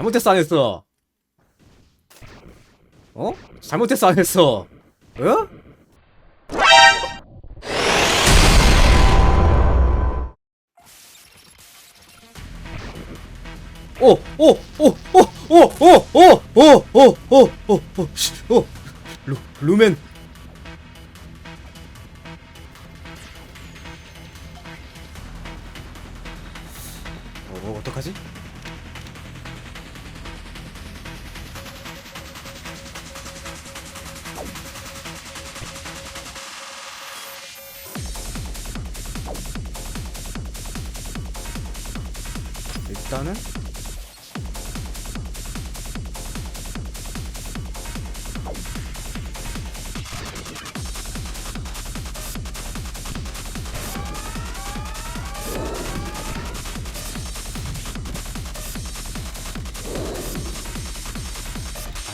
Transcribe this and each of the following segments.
잘못했어 안 했어? 어? 잘못했어 안 했어? 어? 오, 오, 오, 오, 오, 오, 오, 오, 오, 오, 오, 오, 오, 씨, 오, 루, 루멘. 어, 어떡하지? 일단은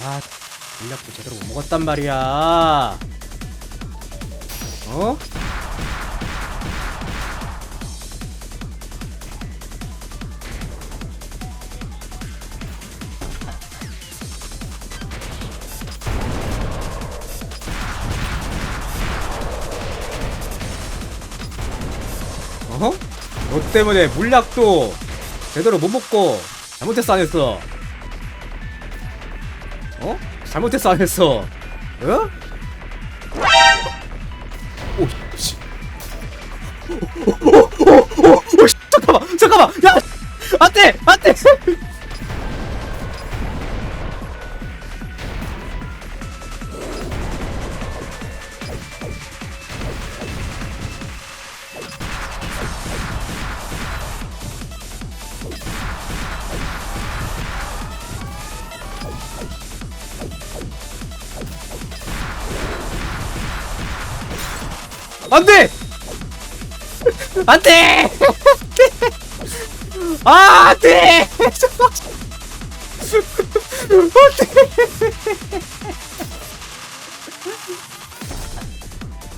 아, 물약도 제대로 못 먹었단 말이야. 어? 어? 너 때문에 물약도 제대로 못 먹고 잘못했어 안 했어? 어? 잘못했어 안 했어? 어? 오, 씨. 오, 오, 오, 오, 오, 씨. 잠깐만, 잠깐만, 야, 안돼, 안돼. 안돼, 안돼, 아, 안돼.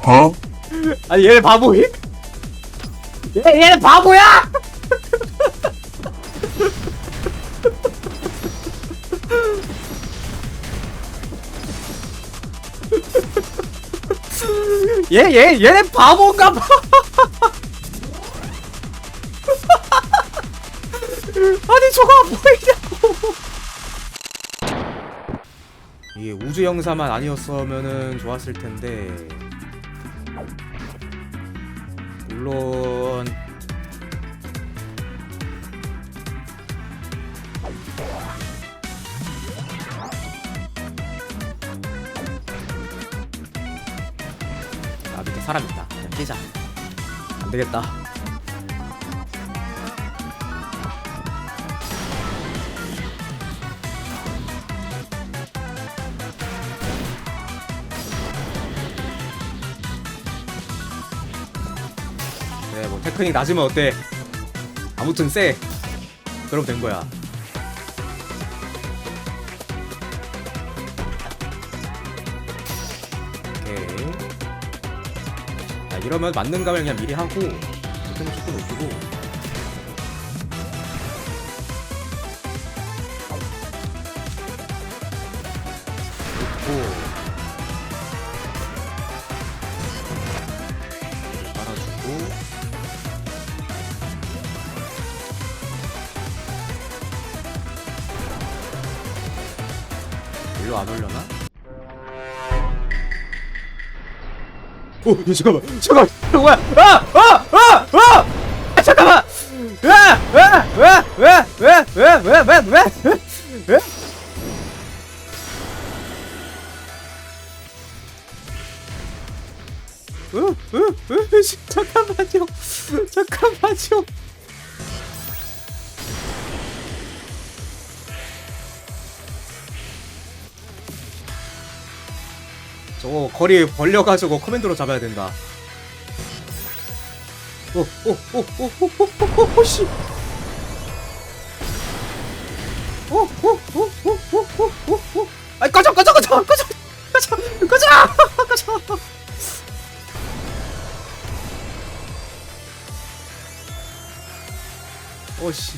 어? 아니 얘네 바보임? 얘 얘네 바보야? 얘, 얘, 얘네 바보인가 봐. 아니, 저거 안 보이냐고. 이게 우주 영사만 아니었으면은 좋았을 텐데. 물론 사람 있다. 그냥 깨자. 안 되겠다. 그래 뭐 테크닉 낮으면 어때? 아무튼 쎄. 그럼 된 거야. 오케이 자 이러면 맞는 감을 그냥 미리 하고 조금 조금 높이고. 놓고. 깔아주고. 일로 안 올려나? 오, 야, 잠깐만, 잠깐만, 뭐야? 아, 아, 아, 아! 아, 잠깐만! 아, 아, 왜, 왜, 왜, 왜, 왜, 왜, 왜, 왜? 으, 으, 으, 씨, 잠깐만요, 잠깐만요. 저거 거리 벌려가지고 커맨드로 잡아야 된다. 오, 오, 오, 오, 오, 오, 오, 오, 오, 씨. 오, 오, 오, 오, 오, 오, 오, 오. 아이, 꺼져, 꺼져, 꺼져, 꺼져, 꺼져, 꺼져, 꺼져. 오, 씨.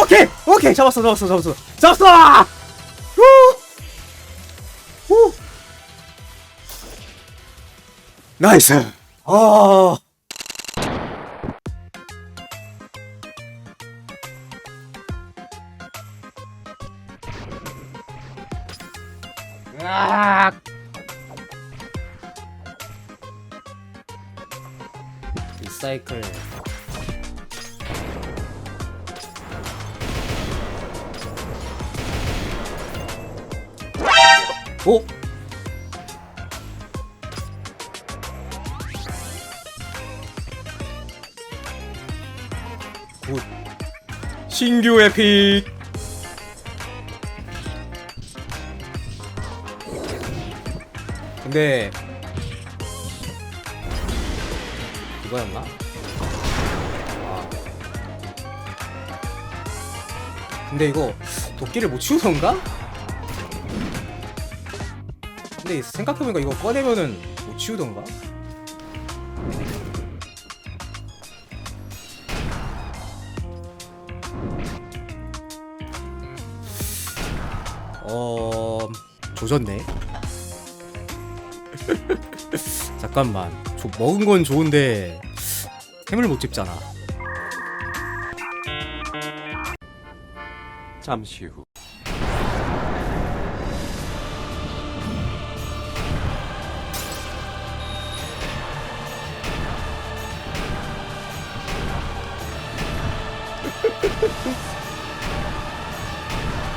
오케이! 오케이, 잡았어, 잡았어, 잡았어, 잡았어! 오, 오, 나이스. 아. 으악! 리사이클 오? 굿 신규 에픽 근데 이거였나? 아. 근데 이거 도끼를 못 치우던가? 근데 생각해보니까 이거 꺼내면은 못 치우던가? 어... 조졌네 잠깐만 저 먹은 건 좋은데 템을 못 집잖아 잠시 후.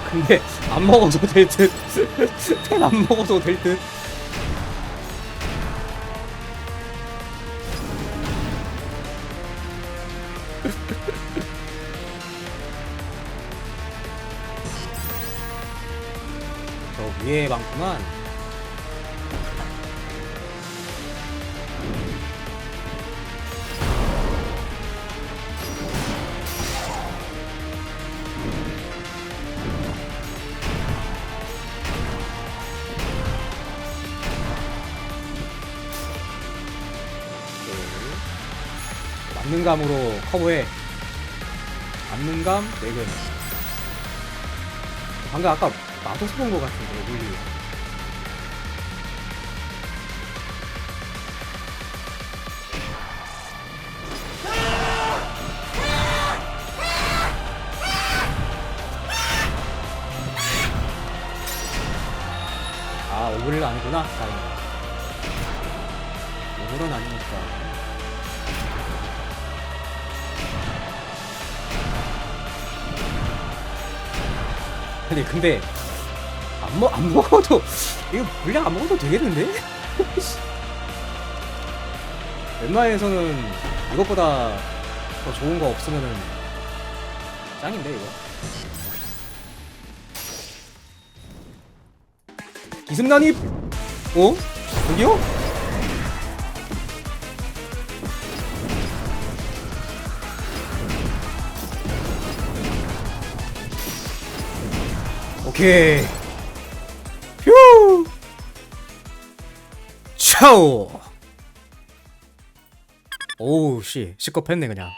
근데 안 먹어도 될 듯. 템안 먹어도 될 듯. 저 위에 많구만. 맞는 감으로 커버해. 맞는 감, 내근. 방금 아까 나도 써본 것 같은데, 물리. 아, 오브릴 아니구나. 다행이다. 오브는 아니니까. 아니 근데 안, 먹, 안 먹어도 이거 물량 안 먹어도 되겠는데? 웬만해서는 이것보다 더 좋은 거 없으면은 짱인데 이거 기습난입 어? 저기요? 오케이. 차오. 오우 씨 시겁했네 그냥.